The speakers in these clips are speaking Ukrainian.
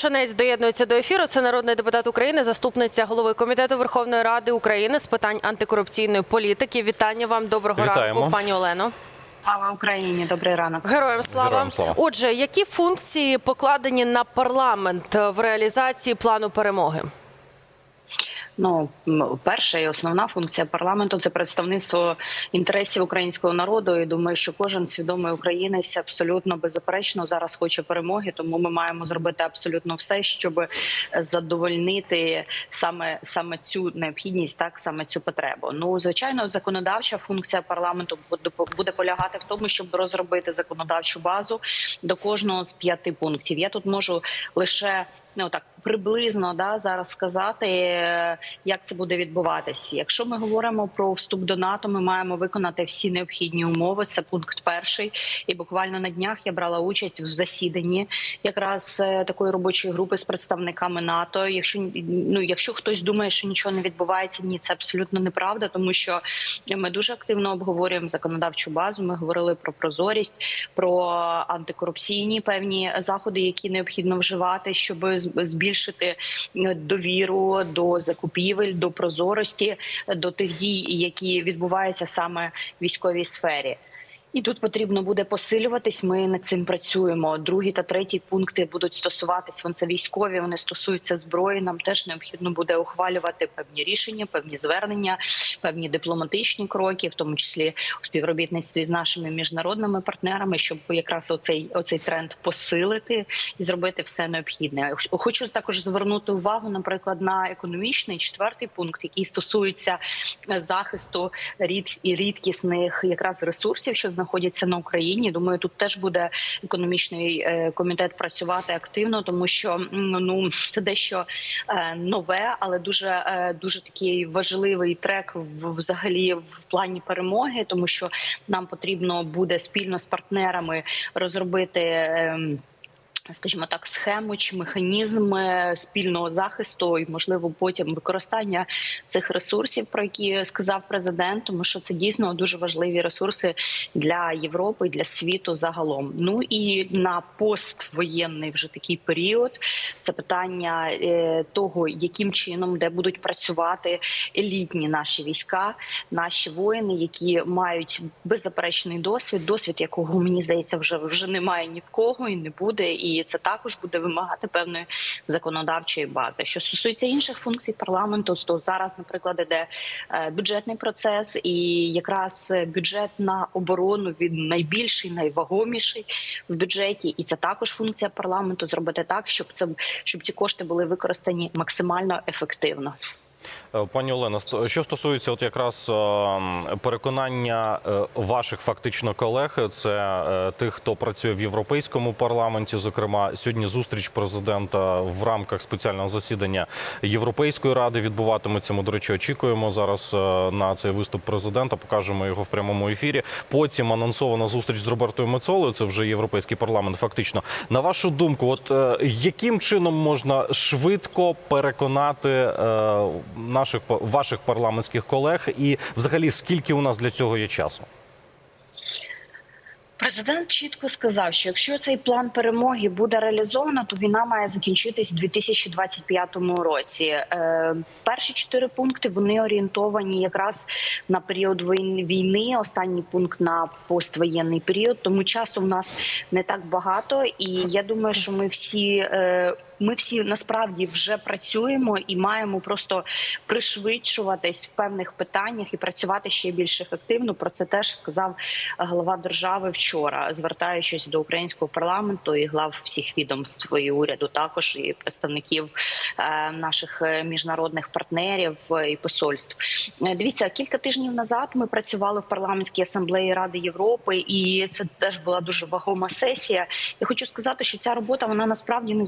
Шанець доєднується до ефіру. Це народний депутат України, заступниця голови комітету Верховної Ради України з питань антикорупційної політики. Вітання вам, доброго Вітаємо. ранку, пані Олено. Слава Україні, добрий ранок. Героям слава. Героям слава. Отже, які функції покладені на парламент в реалізації плану перемоги? Ну, перша і основна функція парламенту це представництво інтересів українського народу. І думаю, що кожен свідомий українець абсолютно беззаперечно зараз хоче перемоги. Тому ми маємо зробити абсолютно все, щоб задовольнити саме саме цю необхідність, так саме цю потребу. Ну звичайно, законодавча функція парламенту буде полягати в тому, щоб розробити законодавчу базу до кожного з п'яти пунктів. Я тут можу лише ну так приблизно да зараз сказати, е, як це буде відбуватися. Якщо ми говоримо про вступ до НАТО, ми маємо виконати всі необхідні умови. Це пункт перший. І буквально на днях я брала участь в засіданні якраз е, такої робочої групи з представниками НАТО. Якщо ну, якщо хтось думає, що нічого не відбувається, ні, це абсолютно неправда, тому що ми дуже активно обговорюємо законодавчу базу. Ми говорили про прозорість, про антикорупційні певні заходи, які необхідно вживати, щоб з- збільшити е, довіру до закупівель, до прозорості, до тих дій, які відбуваються саме в військовій сфері. І тут потрібно буде посилюватись. Ми над цим працюємо. Другі та треті пункти будуть стосуватись. Вони це військові. Вони стосуються зброї. Нам теж необхідно буде ухвалювати певні рішення, певні звернення, певні дипломатичні кроки, в тому числі у співробітництві з нашими міжнародними партнерами, щоб якраз оцей оцей тренд посилити і зробити все необхідне. Хочу також звернути увагу, наприклад, на економічний четвертий пункт, який стосується захисту рід рідкісних якраз ресурсів, що знаходяться на Україні. Думаю, тут теж буде економічний е, комітет працювати активно, тому що ну це дещо е, нове, але дуже е, дуже такий важливий трек взагалі в плані перемоги, тому що нам потрібно буде спільно з партнерами розробити. Скажімо так, схему чи механізм е, спільного захисту і можливо потім використання цих ресурсів, про які сказав президент, тому що це дійсно дуже важливі ресурси для Європи і для світу загалом. Ну і на поствоєнний вже такий період це питання е, того, яким чином де будуть працювати елітні наші війська, наші воїни, які мають беззаперечний досвід, досвід якого мені здається вже вже немає ні в кого і не буде. І це також буде вимагати певної законодавчої бази. Що стосується інших функцій парламенту, то зараз, наприклад, іде е, бюджетний процес, і якраз бюджет на оборону він найбільший, найвагоміший в бюджеті, і це також функція парламенту зробити так, щоб це щоб ці кошти були використані максимально ефективно. Е, Пані Олена, ст- що стосується от якраз е, переконання е, ваших фактично колег, це тих, хто працює в європейському парламенті. Зокрема, сьогодні зустріч президента в рамках спеціального засідання Європейської ради відбуватиметься. Ми, до речі, очікуємо зараз на цей виступ президента. Покажемо його в прямому ефірі. Потім анонсована зустріч з Робертою Мецолою. Це вже європейський парламент. Фактично, на вашу думку, от яким чином можна швидко переконати е, наших ваших парламентських колег, і взагалі скільки у нас для цього є часу? Президент чітко сказав, що якщо цей план перемоги буде реалізовано, то війна має закінчитись у 2025 році. Е, перші чотири пункти вони орієнтовані якраз на період війни-. Останній пункт на поствоєнний період. Тому часу в нас не так багато, і я думаю, що ми всі. Е, ми всі насправді вже працюємо і маємо просто пришвидшуватись в певних питаннях і працювати ще більш ефективно. Про це теж сказав глава держави вчора, звертаючись до українського парламенту і глав всіх відомств і уряду, також і представників е, наших е, міжнародних партнерів е, і посольств. Е, Дивіться, кілька тижнів назад ми працювали в парламентській асамблеї Ради Європи, і це теж була дуже вагома сесія. Я хочу сказати, що ця робота вона насправді не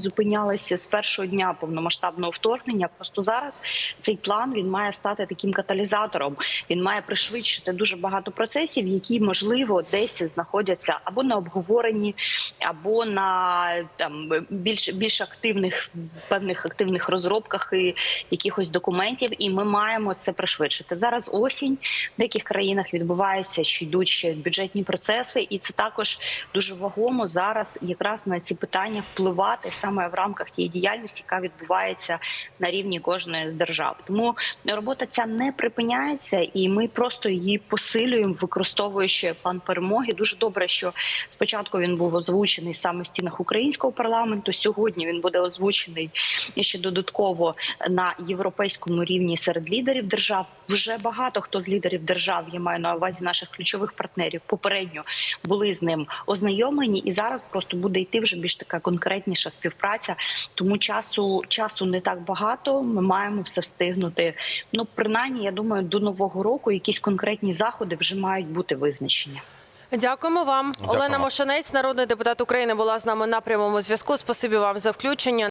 зупинялася з першого дня повномасштабного вторгнення. Просто зараз цей план він має стати таким каталізатором. Він має пришвидшити дуже багато процесів, які можливо десь знаходяться або на обговоренні, або на там більш більш активних певних активних розробках і якихось документів. І ми маємо це пришвидшити. Зараз осінь в деяких країнах відбуваються, що йдуть ще бюджетні процеси, і це також дуже вагомо зараз якраз на ці питання впливати саме в рамках тієї діяльності, яка відбувається на рівні кожної з держав. Тому робота ця не припиняється, і ми просто її посилюємо, використовуючи план перемоги. Дуже добре, що спочатку він був озвучений саме в стінах українського парламенту. Сьогодні він буде озвучений ще додатково на європейському рівні серед лідерів держав. Вже багато хто з лідерів держав, я маю на увазі наших ключових партнерів, попередньо були з ним ознайомлені, і зараз просто буде йти вже більш така конкретніша співпраця. Тому часу часу не так багато. Ми маємо все встигнути. Ну принаймні, я думаю, до нового року якісь конкретні заходи вже мають бути визначені. Дякуємо вам. Дякуємо. Олена Мошанець, народний депутат України, була з нами на прямому зв'язку. Спасибі вам за включення.